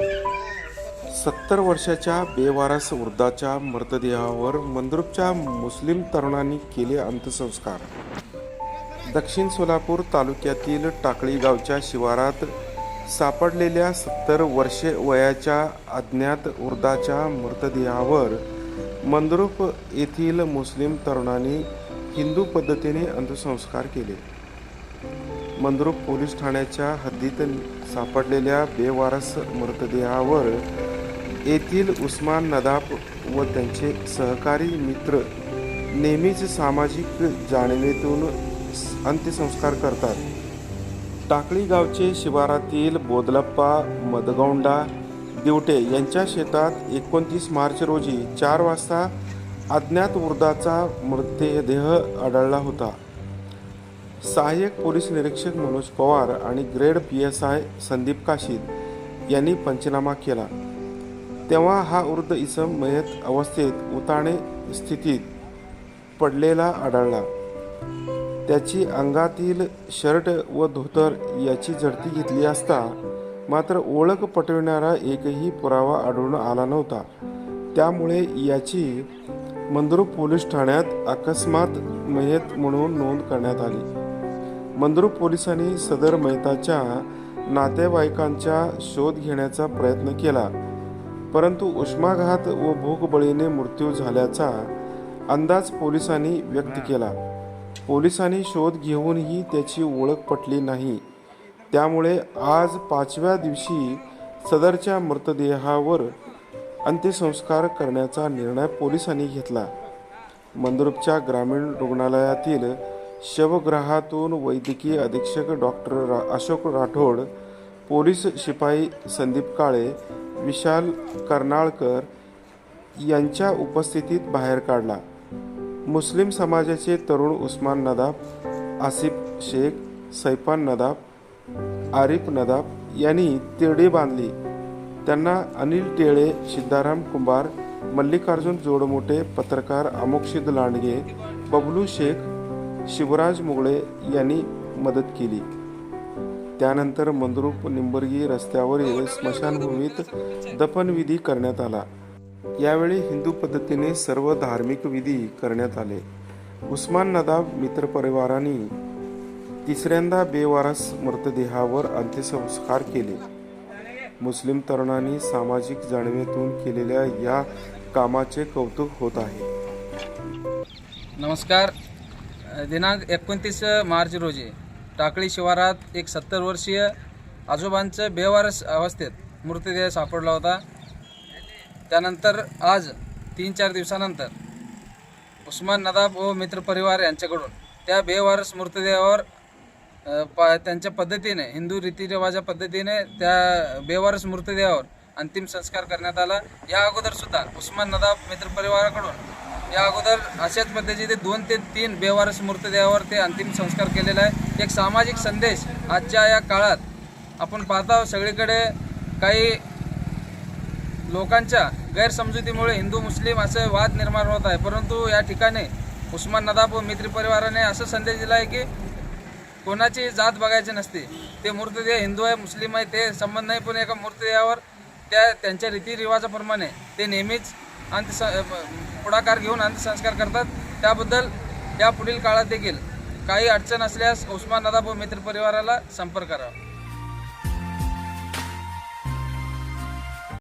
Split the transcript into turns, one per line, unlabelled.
सत्तर वर्षाच्या बेवारस वृद्धाच्या मृतदेहावर मंद्रुपच्या मुस्लिम तरुणांनी केले अंत्यसंस्कार. दक्षिण सोलापूर तालुक्यातील टाकळी गावच्या शिवारात सापडलेल्या सत्तर वर्षे वयाच्या अज्ञात वृद्धाच्या मृतदेहावर मंद्रुप येथील मुस्लिम तरुणांनी हिंदू पद्धतीने अंत्यसंस्कार केले. मंद्रुप पोलीस ठाण्याच्या हद्दीत सापडलेल्या बेवारस मृतदेहावर येथील उस्मान नदाब व त्यांचे सहकारी मित्र नेहमीच सामाजिक जाणीवेतून अंत्यसंस्कार करतात. टाकळी गावचे शिवारातील बोदलप्पा मदगौंडा दिवटे यांच्या शेतात एकोणतीस मार्च रोजी चार वाजता अज्ञात वृद्धाचा मृतदेह आढळला होता. सहाय्यक पोलीस निरीक्षक मनोज पवार आणि grade P S I Sandeep Kashid यांनी पंचनामा केला. तेव्हा हा वृद्ध इसम मयत अवस्थेत उताणे स्थितीत पडलेला आढळला. त्याची अंगातील शर्ट व धोतर याची झडती घेतली असता मात्र ओळख पटविणारा एकही पुरावा आढळून आला नव्हता. त्यामुळे याची मंद्रुप पोलीस ठाण्यात अकस्मात मयत म्हणून नोंद करण्यात आली. मंद्रुप पोलिसांनी सदर मेहताच्या नातेवाईकांचा शोध घेण्याचा प्रयत्न केला. परंतु उष्माघात व भूकबळीने मृत्यू झाल्याचा अंदाज पोलिसांनी व्यक्त केला. पोलिसांनी शोध घेऊनही त्याची ओळख पटली नाही. त्यामुळे आज पाचव्या दिवशी सदरच्या मृतदेहावर अंत्यसंस्कार करण्याचा निर्णय पोलिसांनी घेतला. मंद्रुपच्या ग्रामीण रुग्णालयातील शवगृहातून वैद्यकीय अधीक्षक डॉक्टर रा अशोक राठोड पोलीस शिपाई संदीप काळे विशाल कर्नाळकर यांच्या उपस्थितीत बाहेर काढला. मुस्लिम समाजाचे तरुण उस्मान नदाब आसिफ शेख सैफान नदाब आरिफ नदाब यांनी तिरडी बांधली. त्यांना अनिल टेळे सिद्धाराम कुंभार मल्लिकार्जुन जोडमोठे पत्रकार अमोक्षित लांडगे बबलू शेख शिवराज मुगळे यांनी मदत केली. त्यानंतर मंद्रुप निंबर्गी रस्त्यावरील स्मशानभूमीत दफनविधी करण्यात आला. यावेळी हिंदू पद्धतीने सर्व धार्मिक विधी करण्यात आले. उस्मान नदाब मित्रपरिवारांनी तिसऱ्यांदा बेवारस मृतदेहावर अंत्यसंस्कार केले. मुस्लिम तरुणांनी सामाजिक जाणीवेतून केलेल्या या कामाचे कौतुक होत आहे.
नमस्कार. दिनांक एकोणतीस मार्च रोजी टाकळी शिवारात एक सत्तर वर्षीय आजोबांचं बेवारस अवस्थेत मृतदेह सापडला होता. त्यानंतर आज तीन चार दिवसानंतर उस्मान नदाब व मित्रपरिवार यांच्याकडून त्या बेवारस मृतदेहावर प त्यांच्या पद्धतीने हिंदू रीतिरिवाजा पद्धतीने त्या बेवारस मृतदेहावर अंतिम संस्कार करण्यात आला. या अगोदरसुद्धा उस्मान नदाब मित्रपरिवाराकडून या अगोदर अशाच पद्धतीचे दोन ते तीन बेवारस मृतदेहावर ते अंतिम संस्कार केलेला आहे. एक सामाजिक संदेश आजच्या या काळात आपण पाहता सगळीकडे काही लोकांच्या गैरसमजुतीमुळे हिंदू मुस्लिम असे वाद निर्माण होत आहे. परंतु या ठिकाणी उस्मान नदाब व मित्र परिवाराने असा संदेश दिला आहे की कोणाची जात बघायची नसते. ते मृतदेह हिंदू आहे मुस्लिम आहे ते संबंध नाही पण एका मूर्तदेहावर त्या त्यांच्या रीतिरिवाजाप्रमाणे ते नेहमीच अंत्यस पुढाकार घेऊन अंत्यसंस्कार करतात. त्याबद्दल या पुढील काळात देखील काही अडचण असल्यास उस्मान नदाब मित्र परिवाराला संपर्क करावा